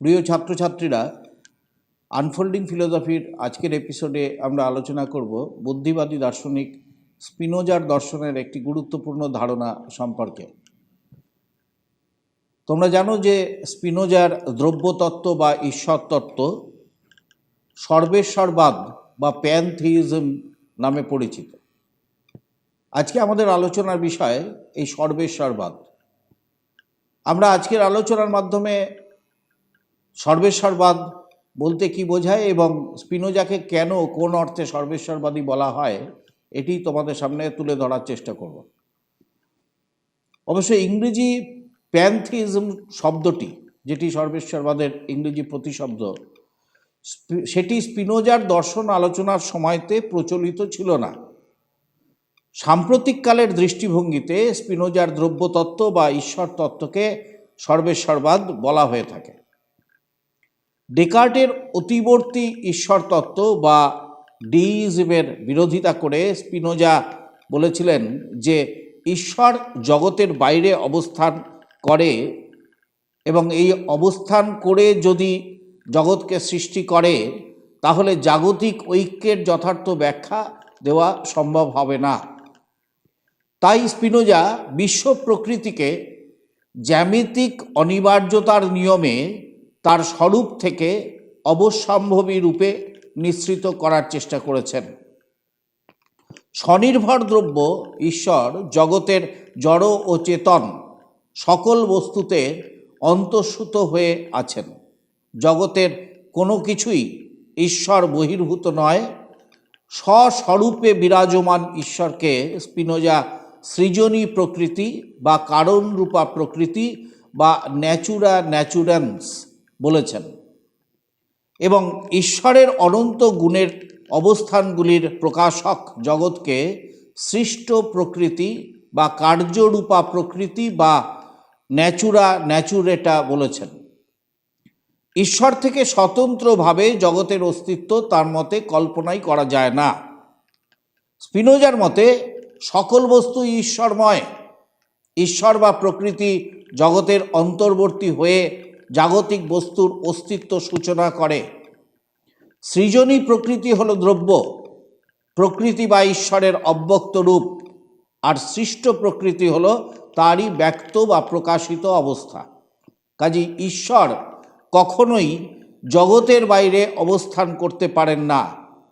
প্রিয় ছাত্রছাত্রীরা আনফোল্ডিং ফিলোসফির আজকের এপিসোডে আমরা আলোচনা করব বুদ্ধিবাদী দার্শনিক স্পিনোজার দর্শনের একটি গুরুত্বপূর্ণ ধারণা সম্পর্কে। তোমরা জানো যে স্পিনোজার দ্রব্যতত্ত্ব বা ঈশ্বর তত্ত্ব সর্বেশ্বরবাদ বা প্যানথিইজম নামে পরিচিত। আজকে আমাদের আলোচনার বিষয় এই সর্বেশ্বরবাদ। আমরা আজকের আলোচনার মাধ্যমে সর্বেশ্বরবাদ বলতে কি বোঝায় এবং স্পিনোজাকে কেন কোন অর্থে সর্বেশ্বরবাদী বলা হয়, এটি তোমাদের সামনে তুলে ধরার চেষ্টা করব। অবশ্য ইংরেজি প্যান্থিজম শব্দটি, যেটি সর্বেশ্বরবাদের ইংরেজি প্রতিশব্দ, সেটি স্পিনোজার দর্শন আলোচনার সময়তে প্রচলিত ছিল না। সাম্প্রতিককালের দৃষ্টিভঙ্গিতে স্পিনোজার দ্রব্যতত্ত্ব বা ঈশ্বর তত্ত্বকে সর্বেশ্বরবাদ বলা হয়ে থাকে। ডেকার্টের অতিবর্তী ঈশ্বর তত্ত্ব বা ডিইজমের বিরোধিতা করে স্পিনোজা বলেছিলেন যে ঈশ্বর জগতের বাইরে অবস্থান করে এবং এই অবস্থান করে যদি জগৎকে সৃষ্টি করে, তাহলে জাগতিক ঐক্যের যথার্থ ব্যাখ্যা দেওয়া সম্ভব হবে না। তাই স্পিনোজা বিশ্ব প্রকৃতিকে জ্যামিতিক অনিবার্যতার নিয়মে তার স্বরূপ থেকে অবশ্যম্ভবী রূপে নিঃসৃত করার চেষ্টা করেছেন। স্বনির্ভর দ্রব্য ঈশ্বর জগতের জড় ও চেতন সকল বস্তুতে অন্তঃসূত হয়ে আছেন। জগতের কোনো কিছুই ঈশ্বর বহির্ভূত নয়। স্বস্বরূপে বিরাজমান ঈশ্বরকে স্পিনোজা সৃজনী প্রকৃতি বা কারণরূপা প্রকৃতি বা ন্যাচুরা ন্যাচুরান্স বলেছেন। এবং ঈশ্বরের অনন্ত গুণের অবস্থানগুলির প্রকাশক জগৎকে সৃষ্ট প্রকৃতি বা কার্যরূপা প্রকৃতি বা ন্যাচুরা ন্যাচুরেটা বলেছেন। ঈশ্বর থেকে স্বতন্ত্রভাবে জগতের অস্তিত্ব তার মতে কল্পনাই করা যায় না। স্পিনোজার মতে সকল বস্তু ঈশ্বরময়। ঈশ্বর বা প্রকৃতি জগতের অন্তর্বর্তী হয়ে জাগতিক বস্তুর অস্তিত্ব সূচনা করে। সৃজনী প্রকৃতি হল দ্রব্য। প্রকৃতি বা ঈশ্বরের অব্যক্ত রূপ। আর সৃষ্ট প্রকৃতি হল তারই ব্যক্ত বা প্রকাশিত অবস্থা। কাজী ঈশ্বর কখনোই জগতের বাইরে অবস্থান করতে পারেন না।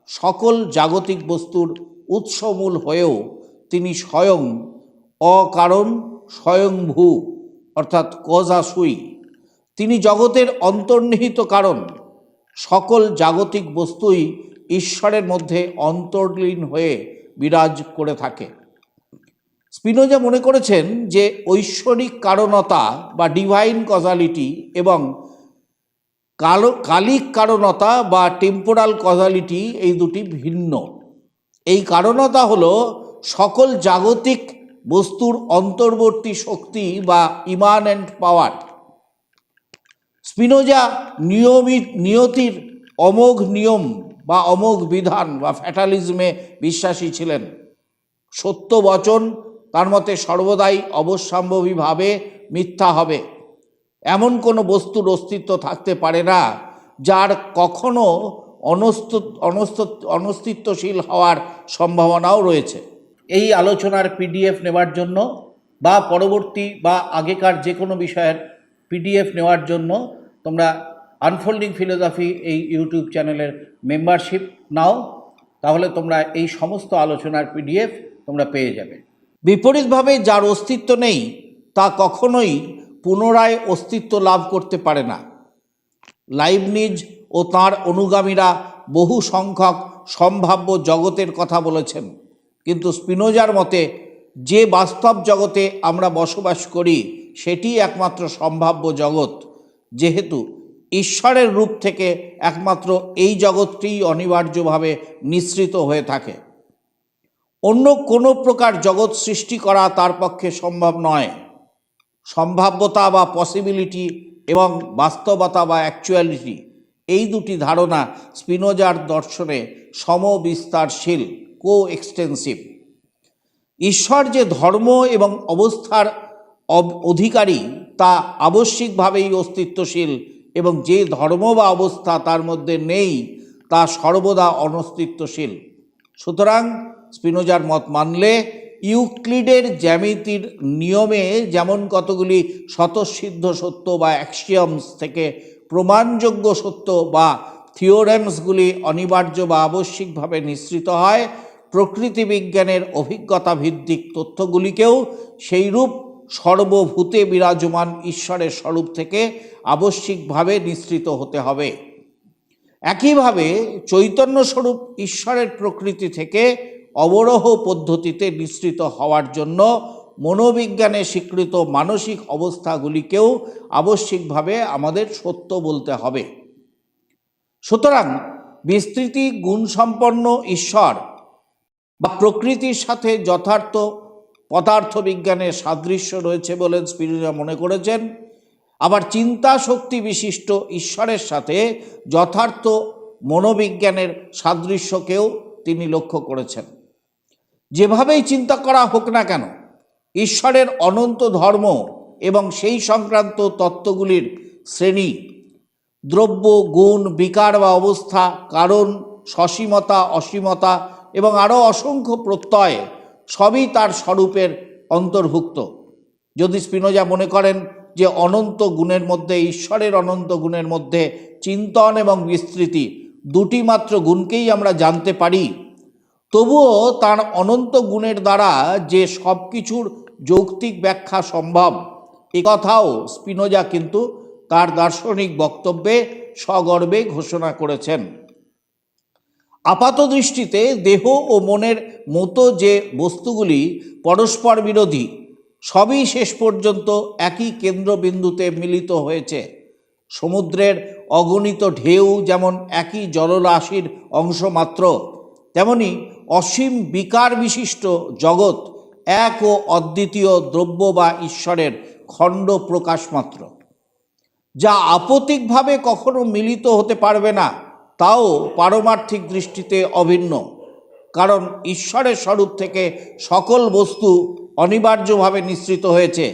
সকল জাগতিক বস্তুর উৎসমূল হয়েও তিনি স্বয়ং অকারণ স্বয়ংভূ, অর্থাৎ কজাসুই। তিনি জগতের অন্তর্নিহিত কারণ। সকল জাগতিক বস্তুই ঈশ্বরের মধ্যে অন্তর্লীন হয়ে বিরাজ করে থাকে। স্পিনোজা মনে করেছেন যে ঐশ্বরিক কারণতা বা ডিভাইন কজালিটি এবং কালো, কালিক কারণতা বা টেম্পোরাল কজালিটি এই দুটি ভিন্ন। এই কারণতা হলো সকল জাগতিক বস্তুর অন্তর্বর্তী শক্তি বা ইমানেন্ট পাওয়ার স্পিনোজা নিয়মিত, নিয়তির অমোঘ নিয়ম বা অমোঘ বিধান বা ফ্যাটালিজমে বিশ্বাসী ছিলেন। সত্য বচন তার মতে সর্বদাই অবশ্যম্ভাবীভাবে মিথ্যা হবে। এমন কোনো বস্তুর অস্তিত্ব থাকতে পারে না যার কখনো অনস্ত অনস্ত, অনস্তিত্বশীল হওয়ার সম্ভাবনাও রয়েছে। এই আলোচনার পিডিএফ নেওয়ার জন্য বা পরবর্তী বা আগেকার যে কোনো বিষয়ের পিডিএফ নেওয়ার জন্য তোমরা আনফোল্ডিং ফিলোসফি এই ইউটিউব চ্যানেলের মেম্বারশিপ নাও, তাহলে তোমরা এই সমস্ত আলোচনার পিডিএফ তোমরা পেয়ে যাবে। বিপরীতভাবে যার অস্তিত্ব নেই, তা কখনোই পুনরায় অস্তিত্ব লাভ করতে পারে না। লাইভ লাইবনিজ ও তার অনুগামীরা বহু সংখ্যক সম্ভাব্য জগতের কথা বলেছেন। কিন্তু স্পিনোজার মতে যে বাস্তব জগতে আমরা বসবাস করি, সেটি একমাত্র সম্ভাব্য জগৎ। যেহেতু ঈশ্বরের রূপ থেকে একমাত্র এই জগৎটিই অনিবার্যভাবে নিঃসৃত হয়ে থাকে। অন্য কোনো প্রকার জগৎ সৃষ্টি করা তার পক্ষে সম্ভব নয়। সম্ভাব্যতা বা পসিবিলিটি এবং বাস্তবতা বা অ্যাকচুয়ালিটি এই দুটি ধারণা স্পিনোজার দর্শনে সমবিস্তারশীল। কো এক্সটেন্সিভ ঈশ্বর যে ধর্ম এবং অবস্থার অব- অধিকারী, তা আবশ্যিকভাবেই অস্তিত্বশীল এবং যে ধর্ম বা অবস্থা তার মধ্যে নেই, তা সর্বদা অনস্তিত্বশীল। সুতরাং স্পিনোজার মত মানলে ইউক্লিডের জ্যামিতির নিয়মে যেমন কতগুলি স্বতঃসিদ্ধ সত্য বা অ্যাক্সিয়মস থেকে প্রমাণযোগ্য সত্য বা থিওরেমসগুলি অনিবার্য বা আবশ্যিকভাবে নিঃসৃত হয় প্রকৃতি বিজ্ঞানের অভিজ্ঞতা ভিত্তিক তথ্যগুলিকেও সেইরূপ সর্বভূতে বিরাজমান ঈশ্বরের স্বরূপ থেকে আবশ্যিকভাবে নিঃসৃত হতে হবে। একইভাবে চৈতন্য স্বরূপ ঈশ্বরের প্রকৃতি থেকে অবরোহ পদ্ধতিতে নিঃসৃত হওয়ার জন্য মনোবিজ্ঞানে স্বীকৃত মানসিক অবস্থাগুলিকেও আবশ্যিকভাবে আমাদের সত্য বলতে হবে। সুতরাং বিস্তৃতি, গুণসম্পন্ন ঈশ্বর বা প্রকৃতির সাথে যথার্থ পদার্থবিজ্ঞানের সাদৃশ্য রয়েছে বলে স্পিরিজা মনে করেছেন। আবার চিন্তা শক্তি বিশিষ্ট ঈশ্বরের সাথে যথার্থ মনোবিজ্ঞানের সাদৃশ্যকেও তিনি লক্ষ্য করেছেন। যেভাবেই চিন্তা করা হোক না কেন, ঈশ্বরের অনন্ত ধর্ম এবং সেই সংক্রান্ত তত্ত্বগুলির শ্রেণি, দ্রব্য, গুণ, বিকার বা অবস্থা, কারণ, সসীমতা, অসীমতা এবং আরও অসংখ্য প্রত্যয় সবই তার স্বরূপের অন্তর্ভুক্ত। যদি স্পিনোজা মনে করেন যে অনন্ত গুণের মধ্যে, ঈশ্বরের অনন্ত গুণের মধ্যে চিন্তন এবং বিস্তৃতি দুটি মাত্র গুণকেই আমরা জানতে পারি, তবুও তার অনন্ত গুণের দ্বারা যে সব কিছুর যৌক্তিক ব্যাখ্যা সম্ভব, এ কথাও স্পিনোজা কিন্তু তার দার্শনিক বক্তব্যে সগর্বে ঘোষণা করেছেন। আপাত দৃষ্টিতে দেহ ও মনের মতো যে বস্তুগুলি পরস্পর বিরোধী, সবই শেষ পর্যন্ত একই কেন্দ্রবিন্দুতে মিলিত হয়েছে। সমুদ্রের অগণিত ঢেউ যেমন একই জলরাশির অংশ মাত্র, তেমনি অসীম বিকার বিশিষ্ট জগৎ এক ও অদ্বিতীয় দ্রব্য বা ঈশ্বরের খণ্ড প্রকাশমাত্র যা আপতিকভাবে কখনো মিলিত হতে পারবে না। তাও পারমার্থিক দৃষ্টিতে অভিন্ন, কারণ ঈশ্বরের স্বরূপ থেকে সকল বস্তু অনিবার্যভাবে নিঃসৃত হয়েছে।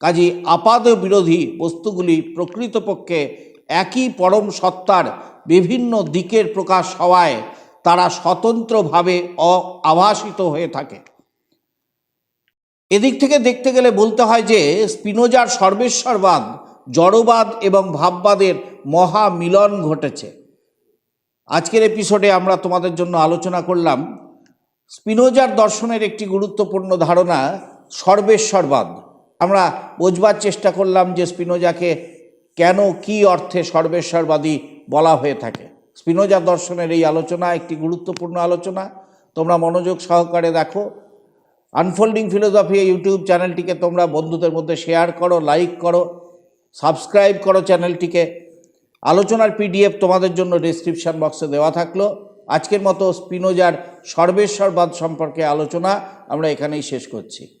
কাজী আপাদ বিরোধী বস্তুগুলি প্রকৃতপক্ষে একই পরম সত্তার বিভিন্ন দিকের প্রকাশ হওয়ায় তারা স্বতন্ত্রভাবে অ আভাসিত হয়ে থাকে। এদিক থেকে দেখতে গেলে বলতে হয় যে, স্পিনোজার সর্বেশ্বরবাদ, জড়বাদ এবং ভাববাদের মহা মিলন ঘটেছে। আজকের এপিসোডে আমরা তোমাদের জন্য আলোচনা করলাম স্পিনোজার দর্শনের একটি গুরুত্বপূর্ণ ধারণা, সর্বেশ্বরবাদ। আমরা বোঝবার চেষ্টা করলাম যে স্পিনোজাকে কেন কি অর্থে সর্বেশ্বরবাদী বলা হয়ে থাকে। স্পিনোজা দর্শনের এই আলোচনা একটি গুরুত্বপূর্ণ আলোচনা। তোমরা মনোযোগ সহকারে দেখো। আনফোল্ডিং ফিলোসফি ইউটিউব চ্যানেলটিকে তোমরা বন্ধুদের মধ্যে শেয়ার করো লাইক করো সাবস্ক্রাইব করো চ্যানেলটিকে আলোচনার পিডিএফ তোমাদের জন্য ডিসক্রিপশান বক্সে দেওয়া থাকল। আজকের মতো স্পিনোজার সর্বেশ্বরবাদ সম্পর্কে আলোচনা আমরা এখানেই শেষ করছি।